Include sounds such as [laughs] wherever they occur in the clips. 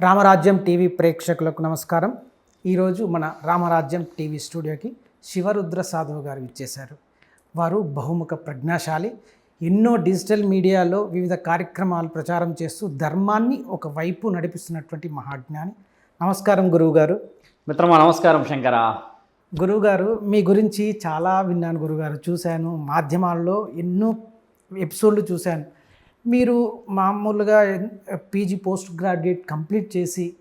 రామరాజ్యం TV ప్రేక్షకులకు నమస్కారం. ఈరోజు మన రామరాజ్యం టీవీ స్టూడియోకి శివరుద్ర సాధువు గారు ఇచ్చేశారు వారు బహుముఖ ప్రజ్ఞాశాలి. ఎన్నో డిజిటల్ మీడియాలో వివిధ కార్యక్రమాలు ప్రచారం చేస్తూ ధర్మాన్ని ఒక వైపు నడిపిస్తున్నటువంటి మహాజ్ఞాని. నమస్కారం గురువుగారు. మిత్రమా నమస్కారం శంకర. గురువుగారు మీ గురించి చాలా విన్నాను గురుగారు చూశాను మాధ్యమాల్లో ఎన్నో ఎపిసోడ్లు చూశాను. మీరు మామూలుగా పీజీ పోస్ట్ గ్రాడ్యుయేట్ కంప్లీట్ చేసి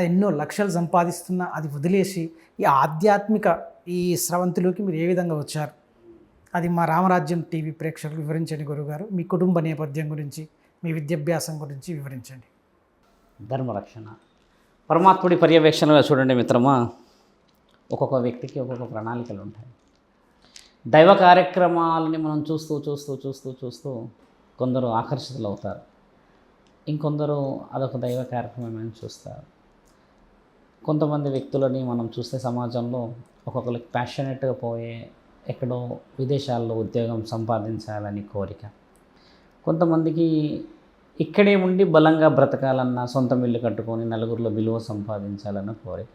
ఎన్నో లక్షలు సంపాదిస్తున్న అది వదిలేసి ఈ ఆధ్యాత్మిక ఈ స్రవంతిలోకి మీరు ఏ విధంగా వచ్చారు? అది మా రామరాజ్యం టీవీ ప్రేక్షకులు వివరించండి గురుగారు. మీ కుటుంబ నేపథ్యం గురించి మీ విద్యాభ్యాసం గురించి వివరించండి. ధర్మరక్షణ. పరమాత్ముడి పర్యవేక్షణలో చూడండి మిత్రమా ఒక్కొక్క వ్యక్తికి ఒక్కొక్క ప్రణాళికలు ఉంటాయి. దైవ కార్యక్రమాలని మనం చూస్తూ చూస్తూ చూస్తూ చూస్తూ కొందరు ఆకర్షితులు అవుతారు ఇంకొందరు అదొక దైవ కార్యక్రమం చూస్తారు. కొంతమంది వ్యక్తులని మనం చూస్తే సమాజంలో ఒక్కొక్కరికి ప్యాషనెట్గా పోయే ఎక్కడో విదేశాల్లో ఉద్యోగం సంపాదించాలని కోరిక. కొంతమందికి ఇక్కడే ఉండి బలంగా బ్రతకాలన్న సొంత ఇల్లు కట్టుకొని నలుగురిలో విలువ సంపాదించాలన్న కోరిక.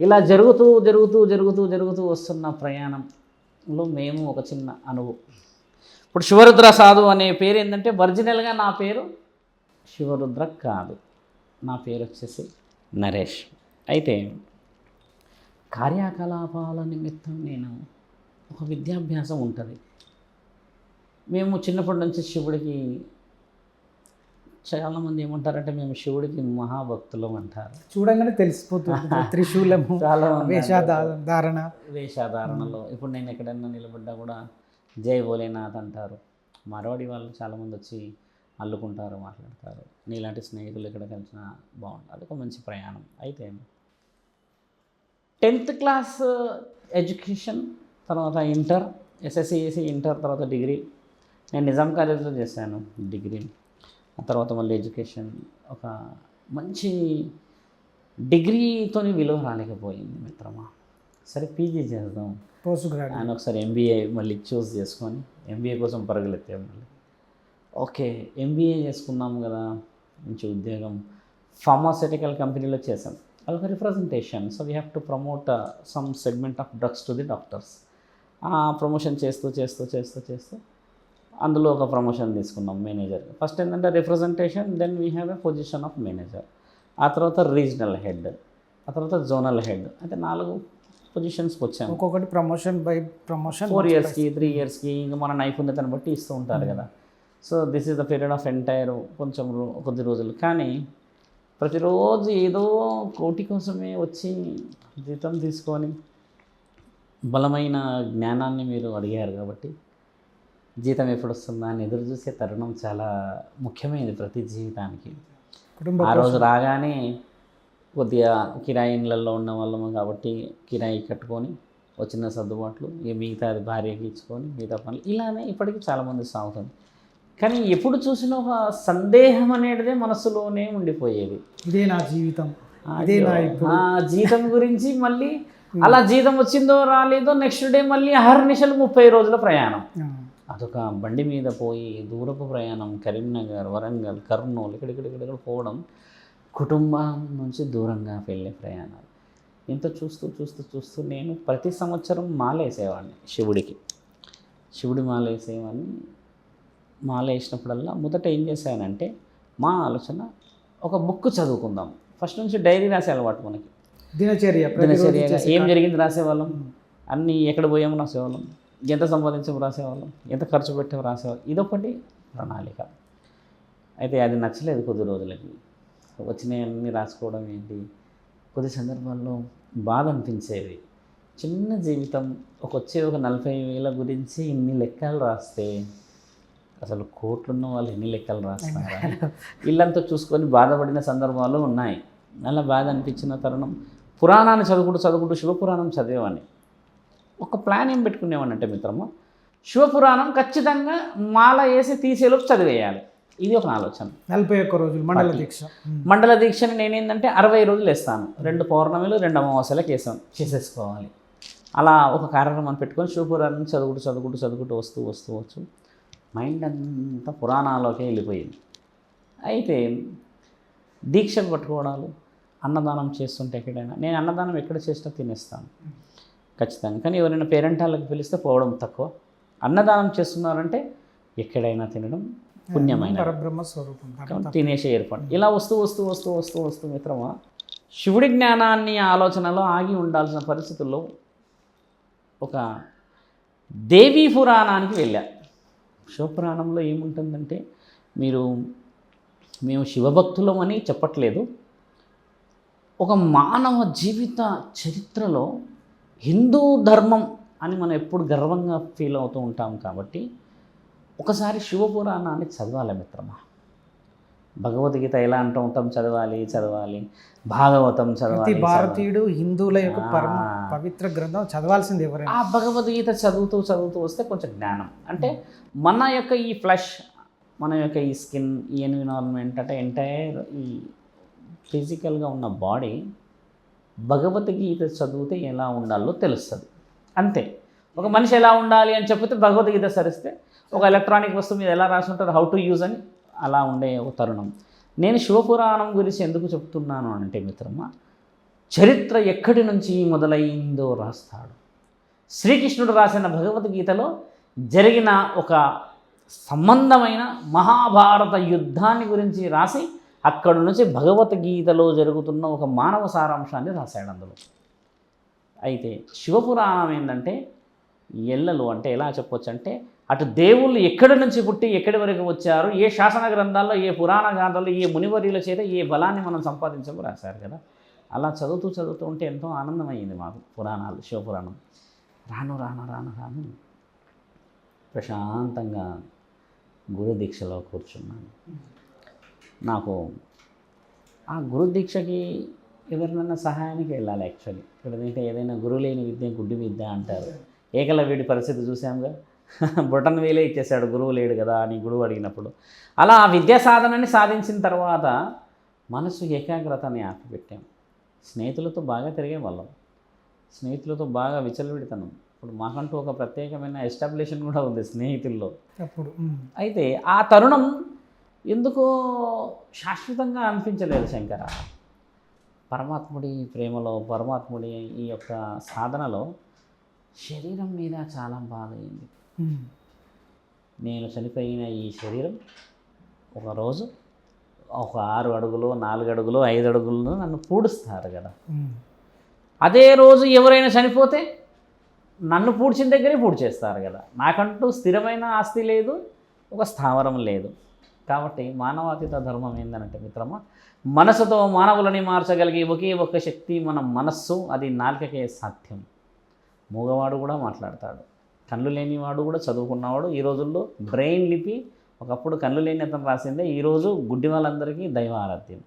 ఇలా జరుగుతూ జరుగుతూ జరుగుతూ జరుగుతూ వస్తున్న ప్రయాణంలో మేము ఒక చిన్న అనుభవం. ఇప్పుడు శివరుద్ర సాధు అనే పేరు ఏంటంటే ఒరిజినల్గా నా పేరు శివరుద్ర కాదు. నా పేరు వచ్చేసి నరేష్. అయితే కార్యకలాపాల నిమిత్తం నేను ఒక విద్యాభ్యాసం ఉంటుంది. మేము చిన్నప్పటి నుంచి శివుడికి చాలామంది ఏమంటారంటే మేము శివుడికి మహాభక్తులం అంటారు. చూడంగానే తెలిసిపోతుంది. [laughs] త్రిశూలము చాలా వేషధారణ ధారణ. వేషధారణలో. ఇప్పుడు నేను ఎక్కడైనా నిలబడ్డా కూడా జై భోలేనాథ్ అంటారు. మరవాడి వాళ్ళు చాలామంది వచ్చి అల్లుకుంటారు మాట్లాడతారు. నీలాంటి స్నేహితులు ఇక్కడ కలిసినా బాగుంటుంది. అది ఒక మంచి ప్రయాణం. అయితే టెన్త్ క్లాస్ ఎడ్యుకేషన్ తర్వాత ఇంటర్ ఎస్ఎస్సిఎసి ఇంటర్ తర్వాత డిగ్రీ. నేను నిజాం కాలేజ్లో చేశాను డిగ్రీ. ఆ తర్వాత మళ్ళీ ఎడ్యుకేషన్ ఒక మంచి డిగ్రీతోని విలువ రాలేకపోయింది మిత్రమా. సరే పీజీ చేద్దాం. Post graduate. ఆయన ఒకసారి ఎంబీఏ మళ్ళీ చూస్ చేసుకొని ఎంబీఏ కోసం పరుగులెత్తాం మళ్ళీ. ఓకే ఎంబీఏ చేసుకున్నాం కదా మంచి ఉద్యోగం. ఫార్మాసిటికల్ కంపెనీలో చేసాం అదొక representation so we have to promote some segment of drugs to the doctors ఆ ప్రమోషన్ చేస్తూ చేస్తూ చేస్తూ చేస్తూ అందులో ఒక ప్రమోషన్ తీసుకున్నాం మేనేజర్ ఫస్ట్ ఏంటంటే representation then we have a position of manager ఆ తర్వాత రీజనల్ హెడ్ ఆ తర్వాత జోనల్ హెడ్ అయితే నాలుగు పొజిషన్స్కి వచ్చాము ఒక్కొక్కటి ప్రమోషన్ బై ప్రమోషన్ ఫోర్ ఇయర్స్కి త్రీ ఇయర్స్కి ఇంకా మన నైపుణ్యతను బట్టి ఇస్తూ ఉంటారు కదా. So this is the period of entire కొంచెం కొద్ది రోజులు. కానీ ప్రతిరోజు ఏదో కోటి కోసమే వచ్చి జీతం తీసుకొని బలమైన జ్ఞానాన్ని మీరు అడిగారు కాబట్టి జీతం ఎప్పుడు వస్తుందా అని ఎదురు చూసే తరుణం చాలా ముఖ్యమైనది ప్రతి జీవితానికి. కుటుంబ ఆ రోజు రాగానే కొద్దిగా కిరాయి ఇళ్ళల్లో ఉన్న వాళ్ళము కాబట్టి కిరాయి కట్టుకొని వచ్చిన సర్దుబాట్లు ఇక మిగతా అది భార్యకి ఇచ్చుకొని మిగతా పనులు. ఇలానే ఇప్పటికీ చాలామంది సాగుతుంది. కానీ ఎప్పుడు చూసినా ఒక సందేహం అనేటిదే మనసులోనే ఉండిపోయేది. ఇదే నా జీవితం. ఇదే నా జీతం గురించి మళ్ళీ [laughs] అలా జీతం వచ్చిందో రాలేదో నెక్స్ట్ డే మళ్ళీ అహర్నిశలు ముప్పై రోజుల ప్రయాణం. అదొక బండి మీద పోయి దూరపు ప్రయాణం కరీంనగర్ వరంగల్ కర్నూలు ఇక్కడిక్కడిక్కడ పోవడం కుటుంబం నుంచి దూరంగా వెళ్ళే ప్రయాణాలు. ఇంత చూస్తూ చూస్తూ చూస్తూ నేను ప్రతి సంవత్సరం మాల వేసేవాడిని శివుడికి. శివుడి మాల వేసేవాడిని మాల వేసినప్పుడల్లా మొదట ఏం చేశానంటే మా ఆలోచన ఒక బుక్ చదువుకుందాం. ఫస్ట్ నుంచి డైరీ రాసే అలవాటు మనకి. దినచర్య దినచర్యగా చేసే ఏం జరిగింది రాసేవాళ్ళం? అన్నీ ఎక్కడ పోయామో రాసేవాళ్ళం? ఎంత సంపాదించాము రాసేవాళ్ళం? ఎంత ఖర్చు పెట్టాము రాసేవాళ్ళం? ఇదొకటి ప్రణాళిక. అయితే అది నచ్చలేదు కొద్ది రోజులకి. వచ్చినవన్నీ రాసుకోవడం ఏంటి? కొద్ది సందర్భాల్లో బాధ అనిపించేది. చిన్న జీవితం ఒక వచ్చే ఒక నలభై వేల గురించి ఇన్ని లెక్కలు రాస్తే అసలు కోట్లున్న వాళ్ళు ఎన్ని లెక్కలు రాస్తున్నారా? [laughs] ఇల్లంతా చూసుకొని బాధపడిన సందర్భాలు ఉన్నాయి. అలా బాధ అనిపించిన తరుణం పురాణాన్ని చదువుకుంటూ చదువుకుంటూ శివపురాణం చదివేవాడిని. ఒక ప్లాన్ ఏం పెట్టుకునేవాడిని అంటే మిత్రము శివపురాణం ఖచ్చితంగా మాల వేసి తీసేలోపు చదివేయాలి. ఇది ఒక ఆలోచన. నలభై ఒక్క రోజులు మండల దీక్ష. మండల దీక్షని నేనేంటంటే అరవై రోజులు వేస్తాను. రెండు పౌర్ణమిలు రెండు అమావాస్యలకు వేసాను చేసేసుకోవాలి. అలా ఒక కార్యక్రమాన్ని పెట్టుకొని శివపురాణం చదువుకుంటూ చదువుకుంటూ చదువుకుంటూ వస్తూ వస్తూ వచ్చు మైండ్ అంతా పురాణాల్లోకే వెళ్ళిపోయింది. అయితే దీక్షలు పట్టుకోవడాలు అన్నదానం చేస్తుంటే ఎక్కడైనా నేను అన్నదానం ఎక్కడ చేసినా తినేస్తాను. ఖచ్చితంగా. కానీ ఎవరైనా పేరెంటాలకు పిలిస్తే పోవడం తక్కువ. అన్నదానం చేస్తున్నారంటే ఎక్కడైనా తినడం పుణ్యమైన పరబ్రహ్మ స్వరూపం కాబట్టి తినేసే ఏర్పాటు. ఇలా వస్తూ వస్తూ వస్తూ వస్తూ వస్తూ మిత్రమా శివుడి జ్ఞానాన్ని ఆలోచనలో ఆగి ఉండాల్సిన పరిస్థితుల్లో ఒక దేవీ పురాణానికి వెళ్ళా. శివపురాణంలో ఏముంటుందంటే మీరు మేము శివభక్తులమని చెప్పట్లేదు. ఒక మానవ జీవిత చరిత్రలో హిందూ ధర్మం అని మనం ఎప్పుడు గర్వంగా ఫీల్ అవుతూ ఉంటాం కాబట్టి ఒకసారి శివపురాణాన్ని చదవాలి మిత్రమా? భగవద్గీత ఎలా అంటూ ఉంటాం? చదవాలి చదవాలి. భాగవతం చదవాలి. భారతీయుడు హిందువుల యొక్క పరమ. పవిత్ర గ్రంథం చదవాల్సింది ఎవరైనా. ఆ భగవద్గీత చదువుతూ చదువుతూ వస్తే కొంచెం జ్ఞానం. అంటే మన యొక్క ఈ ఫ్లష్ మన యొక్క ఈ స్కిన్ ఈ ఎన్విరాన్మెంట్ అంటే ఎంటైర్ ఈ ఫిజికల్గా ఉన్న బాడీ భగవద్గీత చదివితే ఎలా ఉండాలో తెలుస్తుంది. అంతే. ఒక మనిషి ఎలా ఉండాలి అని చెప్పితే భగవద్గీత సరిస్తే ఒక ఎలక్ట్రానిక్ వస్తువు మీద ఎలా రాసి ఉంటుంది హౌ టు యూజ్ అని అలా ఉండే ఒక తరుణం. నేను శివపురాణం గురించి ఎందుకు చెప్తున్నాను అంటే మిత్రమా చరిత్ర ఎక్కడి నుంచి మొదలైందో రాస్తాడు. శ్రీకృష్ణుడు రాసిన భగవద్గీతలో జరిగిన ఒక సంబంధమైన మహాభారత యుద్ధాన్ని గురించి రాసి అక్కడి నుంచి భగవద్గీతలో జరుగుతున్న ఒక మానవ సారాంశాన్ని రాశాడు అందులో. అయితే శివపురాణం ఏంటంటే ఎల్లలు అంటే ఎలా చెప్పొచ్చు అంటే అటు దేవుళ్ళు ఎక్కడి నుంచి పుట్టి ఎక్కడి వరకు వచ్చారు ఏ శాసన గ్రంథాల్లో ఏ పురాణ గ్రంథాల్లో ఏ మునివర్యుల చేత ఏ బలాన్ని మనం సంపాదించము రాశారు కదా. అలా చదువుతూ చదువుతూ ఉంటే ఎంతో ఆనందమైంది మాకు పురాణాలు శివపురాణం. రాను రాను రాను రాను ప్రశాంతంగా గురుదీక్షలో కూర్చున్నాను. నాకు ఆ గురుదీక్షకి ఎవరినన్నా ఎవరినైనా సహాయానికి వెళ్ళాలి యాక్చువల్లీ ఇక్కడ ఏదైనా గురువు లేని విద్య గుడ్డి విద్య అంటారు. ఏకలవ్యుడి పరిస్థితి చూసాముగా [laughs] బొటన్ వేలే ఇచ్చేసాడు గురువు లేడు కదా అని గురువు అడిగినప్పుడు. అలా ఆ విద్యా సాధనని సాధించిన తర్వాత మనసు ఏకాగ్రతని ఆపిపెట్టాం. స్నేహితులతో బాగా తిరిగే వాళ్ళం స్నేహితులతో బాగా విచలవిడతాను. ఇప్పుడు మాకంటూ ఒక ప్రత్యేకమైన ఎస్టాబ్లిషన్ కూడా ఉంది స్నేహితుల్లో. అప్పుడు. అయితే ఆ తరుణం ఎందుకో శాశ్వతంగా అనిపించలేదు శంకర. పరమాత్ముడి ప్రేమలో పరమాత్ముడి ఈ యొక్క సాధనలో శరీరం మీద చాలా బాధ అయింది. నేను చనిపోయిన ఈ శరీరం ఒకరోజు ఒక ఆరు అడుగులు నాలుగు అడుగులు ఐదు అడుగులు నన్ను పూడుస్తారు కదా. ఉమ్. అదే రోజు ఎవరైనా చనిపోతే నన్ను పూడ్చిన దగ్గరే పూడ్చేస్తారు కదా. నాకంటూ స్థిరమైన ఆస్తి లేదు ఒక స్థావరం లేదు. కాబట్టి మానవాతీత ధర్మం ఏందనంటే మిత్రమా మనసుతో మానవులని మార్చగలిగే ఒకే ఒక్క శక్తి మన మనస్సు అది నాలుకకే సాధ్యం. మూగవాడు కూడా మాట్లాడతాడు. కళ్ళు లేనివాడు కూడా చదువుకున్నవాడు ఈ రోజుల్లో బ్రెయిన్ లిపి ఒకప్పుడు కళ్ళు లేని అతను రాసిందే ఈరోజు గుడ్డి వాళ్ళందరికీ దైవారాధ్యం.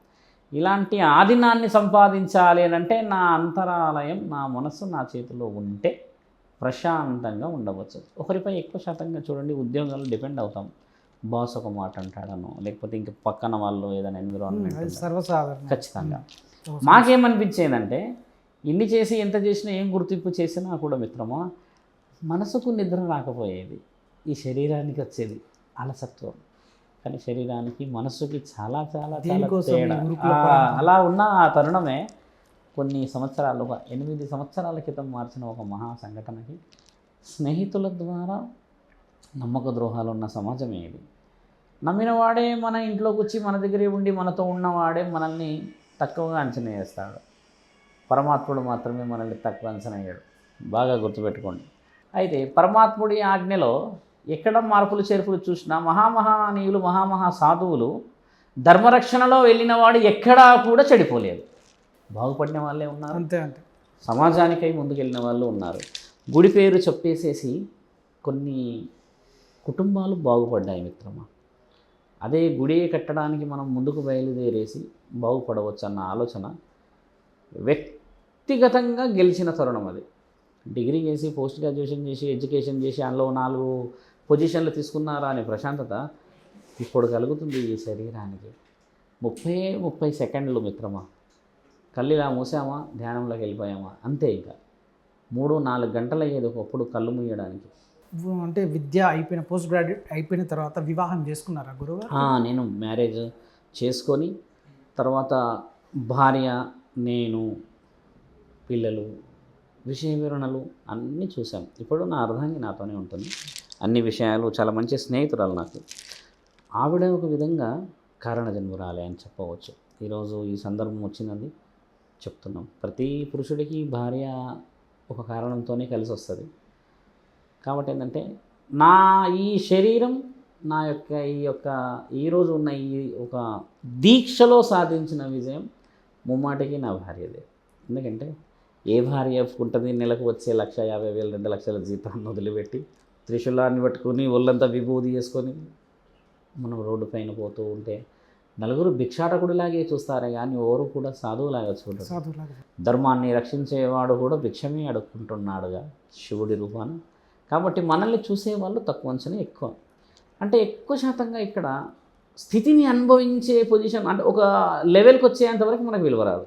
ఇలాంటి ఆదినాన్ని సంపాదించాలి అని అంటే నా అంతరాలయం నా మనస్సు నా చేతిలో ఉంటే ప్రశాంతంగా ఉండవచ్చు. ఒకరిపై ఎక్కువ శాతంగా చూడండి ఉద్యోగాలు డిపెండ్ అవుతాం. బాస్ ఒక మాట అంటాడను లేకపోతే ఇంక పక్కన వాళ్ళు ఏదైనా ఎన్విరాన్మెంట్ సర్వసాధారణం. ఖచ్చితంగా. మాకేమనిపించేదంటే ఇన్ని చేసి ఎంత చేసినా ఏం గుర్తింపు చేసినా కూడా మిత్రమా మనసుకు నిద్ర రాకపోయేది. ఈ శరీరానికి వచ్చేది అలసత్వం. కానీ శరీరానికి మనస్సుకి చాలా చాలా? అలా ఉన్న ఆ తరుణమే కొన్ని సంవత్సరాలు ఒక ఎనిమిది సంవత్సరాల క్రితం మార్చిన ఒక మహా సంఘటనకి స్నేహితుల ద్వారా నమ్మక ద్రోహాలు ఉన్న సమాజమే ఇది. నమ్మిన వాడే మన ఇంట్లోకి వచ్చి మన దగ్గరే ఉండి మనతో ఉన్నవాడే మనల్ని తక్కువగా అంచనా వేస్తాడు. పరమాత్ముడు మాత్రమే మనల్ని తక్కువ అంచనా వేయడు. బాగా గుర్తుపెట్టుకోండి. అయితే పరమాత్ముడి ఆజ్ఞలో ఎక్కడ మార్పులు చేర్పులు చూసినా మహామహానీయులు మహామహా సాధువులు ధర్మరక్షణలో వెళ్ళిన వాడు ఎక్కడా కూడా చెడిపోలేదు. బాగుపడిన వాళ్ళే ఉన్నారు. అంతే అంతే. సమాజానికై ముందుకెళ్ళిన వాళ్ళు ఉన్నారు. గుడి పేరు చెప్పేసేసి కొన్ని కుటుంబాలు బాగుపడ్డాయి మిత్రమా. అదే గుడి కట్టడానికి మనం ముందుకు బయలుదేరేసి బాగుపడవచ్చు అన్న ఆలోచన వ్యక్తిగతంగా గెలిచిన తరుణం అది. డిగ్రీ చేసి పోస్ట్ గ్రాడ్యుయేషన్ చేసి ఎడ్యుకేషన్ చేసి అందులో నాలుగు పొజిషన్లు తీసుకున్నారా అనే ప్రశాంతత ఇప్పుడు కలుగుతుంది ఈ శరీరానికి. ముప్పై ముప్పై సెకండ్లు మిత్రమా? కళ్ళు ఇలా మూసామా? ధ్యానంలోకి వెళ్ళిపోయామా? అంతే ఇంకా. మూడు నాలుగు గంటలు అయ్యేది ఒకప్పుడు కళ్ళు మూయడానికి. అంటే విద్య అయిపోయిన పోస్ట్ గ్రాడ్యుయేట్ అయిపోయిన తర్వాత వివాహం చేసుకున్నారా గురువు నేను మ్యారేజ్ చేసుకొని తర్వాత భార్య నేను పిల్లలు విషయ వివరణలు అన్నీ చూసాం ఇప్పుడు నా అర్ధాంగి నాతోనే ఉంటుంది. అన్ని విషయాలు చాలా మంచి స్నేహితురాలు నాకు. ఆవిడ ఒక విధంగా కారణ జన్మురాలే అని చెప్పవచ్చు. ఈరోజు ఈ సందర్భం వచ్చిందని చెప్తున్నాం. ప్రతి పురుషుడికి భార్య ఒక కారణంతోనే కలిసి వస్తుంది. కాబట్టి ఏంటంటే నా ఈ శరీరం నా యొక్క ఈ యొక్క ఈరోజు ఉన్న ఈ ఒక దీక్షలో సాధించిన విజయం ముమ్మాటికి నా భార్యదే. ఎందుకంటే ఏ భార్య ఒప్పుకుంటుంది నెలకు వచ్చే లక్ష యాభై వేలు రెండు లక్షల జీతాన్ని వదిలిపెట్టి త్రిశూలాన్ని పట్టుకొని ఒళ్ళంతా విభూది చేసుకొని మనం రోడ్డు పైన పోతూ ఉంటే నలుగురు భిక్షాటకుడిలాగే చూస్తారే కానీ ఎవరు కూడా సాధువులాగా చూడరు. ధర్మాన్ని రక్షించేవాడు కూడా భిక్షమే అడుక్కుంటున్నాడుగా శివుడి రూపాన. కాబట్టి మనల్ని చూసేవాళ్ళు తక్కువ అంచనా ఎక్కువ. అంటే ఎక్కువ శాతంగా ఇక్కడ స్థితిని అనుభవించే పొజిషన్ అంటే ఒక లెవెల్కి వచ్చేంత వరకు మనకు విలువ రాదు.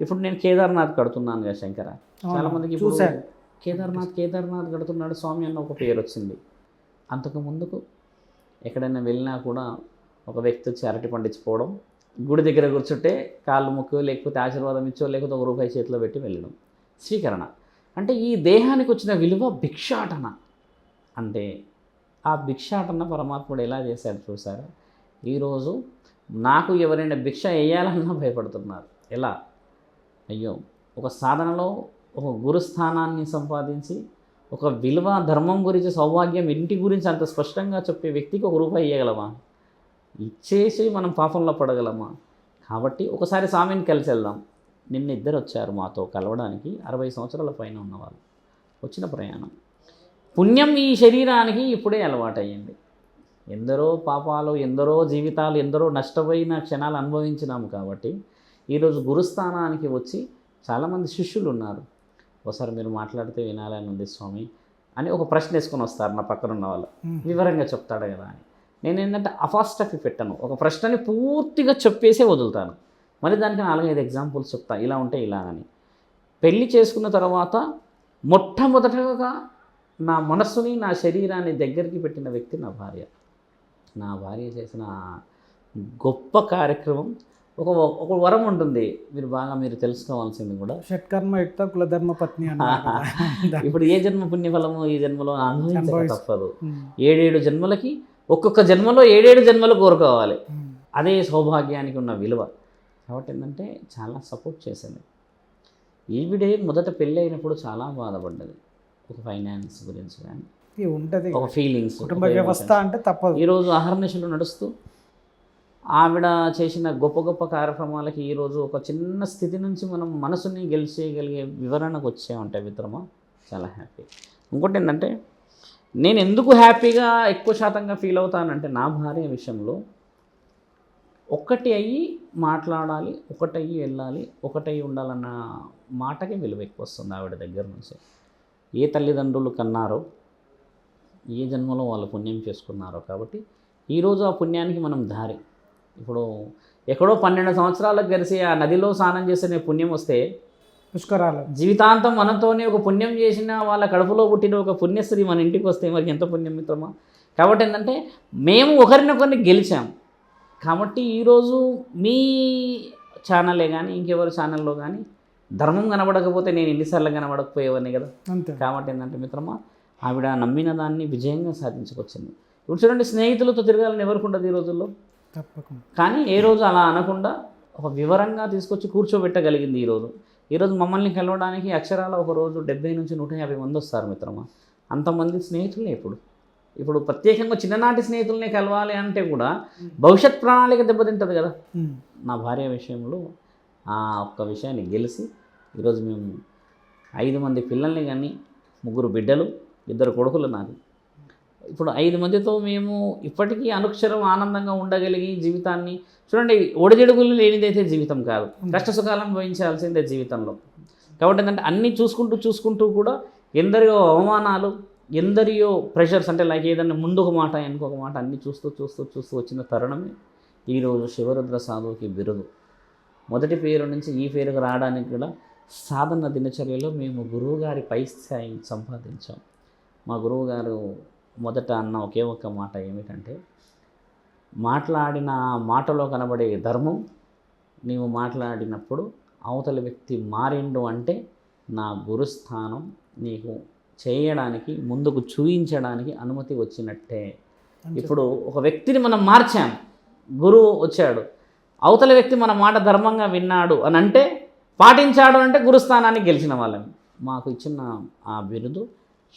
ఇప్పుడు నేను కేదార్నాథ్ కడుతున్నాను కదా శంకర. చాలా మందికి ఇప్పుడు చూశాను. కేదార్నాథ్ కేదార్నాథ్ కడుతున్నాడు స్వామి అన్న ఒక పేరు వచ్చింది. అంతకు ముందుకు ఎక్కడైనా వెళ్ళినా కూడా ఒక వ్యక్తి వచ్చి అరటి పండించిపోవడం గుడి దగ్గర కూర్చుంటే కాళ్ళు మొక్కు లేకపోతే ఆశీర్వాదం ఇచ్చో లేకపోతే ఒక రూపాయి చేతిలో పెట్టి వెళ్ళడం. స్వీకరణ. అంటే ఈ దేహానికి వచ్చిన విలువ భిక్షాటన. అంటే ఆ భిక్షాటన పరమాత్ముడు ఎలా చేశాడు చూసారా ఈరోజు నాకు ఎవరైనా భిక్ష వేయాలన్నా భయపడుతున్నారు. ఎలా? అయ్యో ఒక సాధనలో ఒక గురుస్థానాన్ని సంపాదించి ఒక విలువ ధర్మం గురించి సౌభాగ్యం ఇంటి గురించి అంత స్పష్టంగా చెప్పే వ్యక్తికి ఒక రూపాయి ఇవ్వగలమా ఇచ్చేసి మనం పాపంలో పడగలమా? కాబట్టి ఒకసారి స్వామిని కలిసి వెళ్దాం నిన్న ఇద్దరు వచ్చారు మాతో కలవడానికి అరవై సంవత్సరాల పైన ఉన్నవాళ్ళు. వచ్చిన ప్రయాణం. పుణ్యం ఈ శరీరానికి ఇప్పుడే అలవాటయ్యింది. ఎందరో పాపాలు ఎందరో జీవితాలు ఎందరో నష్టపోయిన క్షణాలు అనుభవించినాము కాబట్టి ఈరోజు గురుస్థానానికి వచ్చి చాలామంది శిష్యులు ఉన్నారు ఒకసారి మీరు మాట్లాడితే వినాలని ఉంది స్వామి అని ఒక ప్రశ్న వేసుకొని వస్తారు నా పక్కన ఉన్న వాళ్ళు. వివరంగా చెప్తాడు కదా అని. నేను ఏంటంటే అఫాస్టఫీ పెట్టను. ఒక ప్రశ్నని పూర్తిగా చెప్పేసే వదులుతాను. మరి దానికి నాలుగైదు ఎగ్జాంపుల్స్ చెప్తా. ఇలా ఉంటే ఇలా అని. పెళ్ళి చేసుకున్న తర్వాత మొట్టమొదటగా నా మనస్సుని నా శరీరాన్ని దగ్గరికి పెట్టిన వ్యక్తి నా భార్య. నా భార్య చేసిన గొప్ప కార్యక్రమం ఒక ఒక వరం ఉంటుంది. మీరు బాగా మీరు తెలుసుకోవాల్సింది కూడా. షట్కర్మ యుక్త కులధర్మ పత్ని. [laughs] ఇప్పుడు ఏ జన్మ పుణ్యఫలము ఈ జన్మలో అనుభవించక అనుభవించ- తప్పదు. ఏడేడు జన్మలకి ఒక్కొక్క జన్మలో ఏడేడు జన్మలు కోరుకోవాలి. అదే సౌభాగ్యానికి ఉన్న విలువ. కాబట్టి ఏంటంటే చాలా సపోర్ట్ చేసింది. ఈవిడే మొదట పెళ్ళి అయినప్పుడు చాలా బాధపడ్డది. ఒక ఫైనాన్స్ గురించి కానీ ఉంటది. ఒక ఫీలింగ్స్ కుటుంబ వ్యవస్థ అంటే తప్పదు. ఈరోజు అహర్నిశలు నడుస్తూ ఆవిడ చేసిన గొప్ప గొప్ప కార్యక్రమాలకి ఈరోజు ఒక చిన్న స్థితి నుంచి మనం మనసుని గెలిచేయగలిగే వివరణకు వచ్చామంటే మిత్రమా చాలా హ్యాపీ ఇంకోటి ఏంటంటే నేను ఎందుకు హ్యాపీగా ఎక్కువ శాతంగా ఫీల్ అవుతానంటే నా భార్య విషయంలో ఒక్కటి అయ్యి మాట్లాడాలి ఒకటయ్యి వెళ్ళాలి ఒకటయ్యి ఉండాలన్న మాటకి విలువ ఎక్కువ వస్తుంది ఆవిడ దగ్గర నుంచి. ఏ తల్లిదండ్రులు కన్నారో ఏ జన్మలో వాళ్ళు పుణ్యం చేసుకున్నారో కాబట్టి ఈరోజు ఆ పుణ్యానికి మనం దారి ఇప్పుడు ఎక్కడో పన్నెండు సంవత్సరాలకు కలిసి ఆ నదిలో స్నానం చేసే పుణ్యం వస్తే పుష్కరాలు. జీవితాంతం మనతోనే ఒక పుణ్యం చేసిన వాళ్ళ కడుపులో పుట్టిన ఒక పుణ్యస్త్రీ మన ఇంటికి వస్తే మరి ఎంత పుణ్యం మిత్రమా? కాబట్టి ఏంటంటే మేము ఒకరినొకరిని గెలిచాం. కాబట్టి ఈరోజు మీ ఛానలే కానీ ఇంకెవరి ఛానల్లో కానీ ధర్మం కనబడకపోతే నేను ఎన్నిసార్లు కనబడకపోయేవాడిని కదా? కాబట్టి ఏంటంటే మిత్రమా ఆవిడ నమ్మిన దాన్ని విజయంగా సాధించుకొచ్చింది ఇప్పుడు చూడండి స్నేహితులతో తిరగాలని ఎవరికి ఉండదు ఈ రోజుల్లో? తప్పకుండా. కానీ ఏ రోజు అలా అనకుండా ఒక వివరంగా తీసుకొచ్చి కూర్చోబెట్టగలిగింది ఈరోజు ఈరోజు మమ్మల్ని కలవడానికి అక్షరాల ఒక రోజు డెబ్బై నుంచి నూట యాభై మంది వస్తారు మిత్రమా? అంతమంది స్నేహితులే ఇప్పుడు. ఇప్పుడు ప్రత్యేకంగా చిన్ననాటి స్నేహితులనే కలవాలి అంటే కూడా భవిష్యత్ ప్రణాళిక దెబ్బతింటుంది కదా. నా భార్య విషయంలో ఆ ఒక్క విషయాన్ని గెలిచి ఈరోజు మేము ఐదు మంది పిల్లల్ని కానీ ముగ్గురు బిడ్డలు ఇద్దరు కొడుకులు నాకు ఇప్పుడు ఐదు మందితో మేము ఇప్పటికీ అనుక్షరం ఆనందంగా ఉండగలిగి జీవితాన్ని చూడండి ఒడిజడుగులు లేనిదైతే జీవితం కాదు. కష్ట సుఖాలను అనుభవించాల్సిందే జీవితంలో. కాబట్టి ఏంటంటే అన్నీ చూసుకుంటూ చూసుకుంటూ కూడా ఎందరియో అవమానాలు ఎందరియో ప్రెషర్స్ అంటే లైక్ ఏదన్నా ముందు ఒక మాట వెనుకొక మాట అన్నీ చూస్తూ చూస్తూ చూస్తూ వచ్చిన తరుణమే ఈరోజు శివరుద్ర సాధువుకి బిరుదు. మొదటి పేరు నుంచి ఈ పేరుకు రావడానికి కూడా సాధన దినచర్యలో మేము గురువుగారి పై స్థాయి సంపాదించాం. మా గురువుగారు మొదట అన్న ఒకే ఒక్క మాట ఏమిటంటే మాట్లాడిన మాటలో కనబడే ధర్మం నీవు మాట్లాడినప్పుడు అవతలి వ్యక్తి మారిండు అంటే నా గురుస్థానం నీకు చేయడానికి ముందుకు చూయించడానికి అనుమతి వచ్చినట్టే. ఇప్పుడు ఒక వ్యక్తిని మనం మార్చాం. గురువు వచ్చాడు. అవతల వ్యక్తి మన మాట ధర్మంగా విన్నాడు అని అంటే పాటించాడు అంటే గురుస్థానాన్ని గెలిచిన వాళ్ళం. మాకు ఇచ్చిన ఆ బిరుదు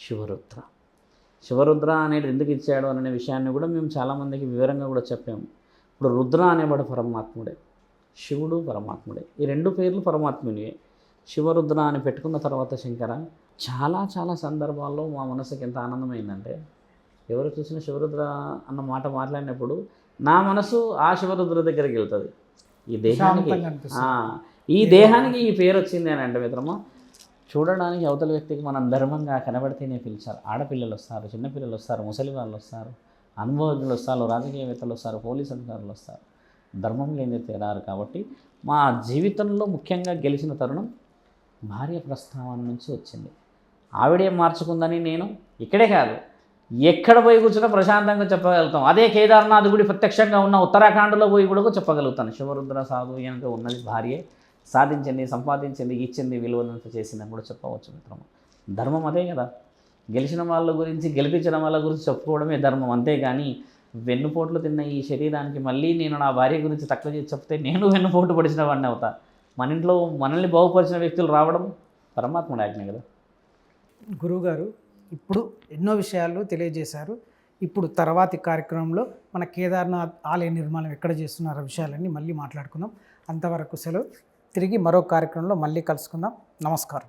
శివరుద్ర. శివరుద్ర అనేది ఎందుకు ఇచ్చాడు అనే విషయాన్ని కూడా మేము చాలామందికి వివరంగా కూడా చెప్పాము. ఇప్పుడు రుద్ర అనేవాడు పరమాత్ముడే శివుడు పరమాత్ముడే. ఈ రెండు పేర్లు పరమాత్మునివే. శివరుద్ర అని పెట్టుకున్న తర్వాత శంకర చాలా చాలా సందర్భాల్లో మా మనసుకి ఎంత ఆనందమైందంటే ఎవరు చూసినా శివరుద్ర అన్న మాట మాట్లాడినప్పుడు నా మనసు ఆ శివరుద్ర దగ్గరికి వెళ్తుంది. ఈ దేహానికి ఈ దేహానికి ఈ పేరు వచ్చింది అని అంటే మిత్రమా చూడడానికి అవతల వ్యక్తికి మనం ధర్మంగా కనబడితేనే పిలిచారు. ఆడపిల్లలు వస్తారు చిన్నపిల్లలు వస్తారు ముసలి వాళ్ళు వస్తారు అనుభవజ్ఞులు వస్తారు రాజకీయవేత్తలు వస్తారు పోలీస్ అధికారులు వస్తారు. ధర్మం లేనిదే తేరారు కాబట్టి మా జీవితంలో ముఖ్యంగా గెలిచిన తరుణం భార్య ప్రస్తావన నుంచి వచ్చింది. ఆవిడే మార్చుకుందని నేను ఇక్కడే కాదు ఎక్కడ పోయి కూర్చున్నా ప్రశాంతంగా చెప్పగలుగుతాం. అదే కేదార్నాథ్ గుడి ప్రత్యక్షంగా ఉన్న ఉత్తరాఖండ్లో పోయి కూడా చెప్పగలుగుతాను. శివరుద్ర సాధు వెనుక ఉన్నది భార్యే. సాధించింది సంపాదించింది ఇచ్చింది విలువలంత చేసిందని కూడా చెప్పవచ్చు మిత్రము? ధర్మం అదే కదా. గెలిచిన వాళ్ళ గురించి గెలిపించిన వాళ్ళ గురించి చెప్పుకోవడమే ధర్మం. అంతేగాని వెన్నుపోట్లు తిన్న ఈ శరీరానికి మళ్ళీ నేను నా భార్య గురించి తక్కువ చేసి చెప్తే నేను వెన్నుపోటు పడిచిన వాడిని అవుతా. మన ఇంట్లో మనల్ని బాగుపరిచిన వ్యక్తులు రావడం పరమాత్ముడు ఆజ్ఞ కదా. గురువుగారు ఇప్పుడు ఎన్నో విషయాలు తెలియజేశారు. ఇప్పుడు తర్వాతి కార్యక్రమంలో మన కేదార్నాథ్ ఆలయ నిర్మాణం ఎక్కడ చేస్తున్నారో విషయాలన్నీ మళ్ళీ మాట్లాడుకుందాం. అంతవరకు సెలవు. తిరిగి మరో కార్యక్రమంలో మళ్ళీ కలుసుకుందాం. నమస్కారం.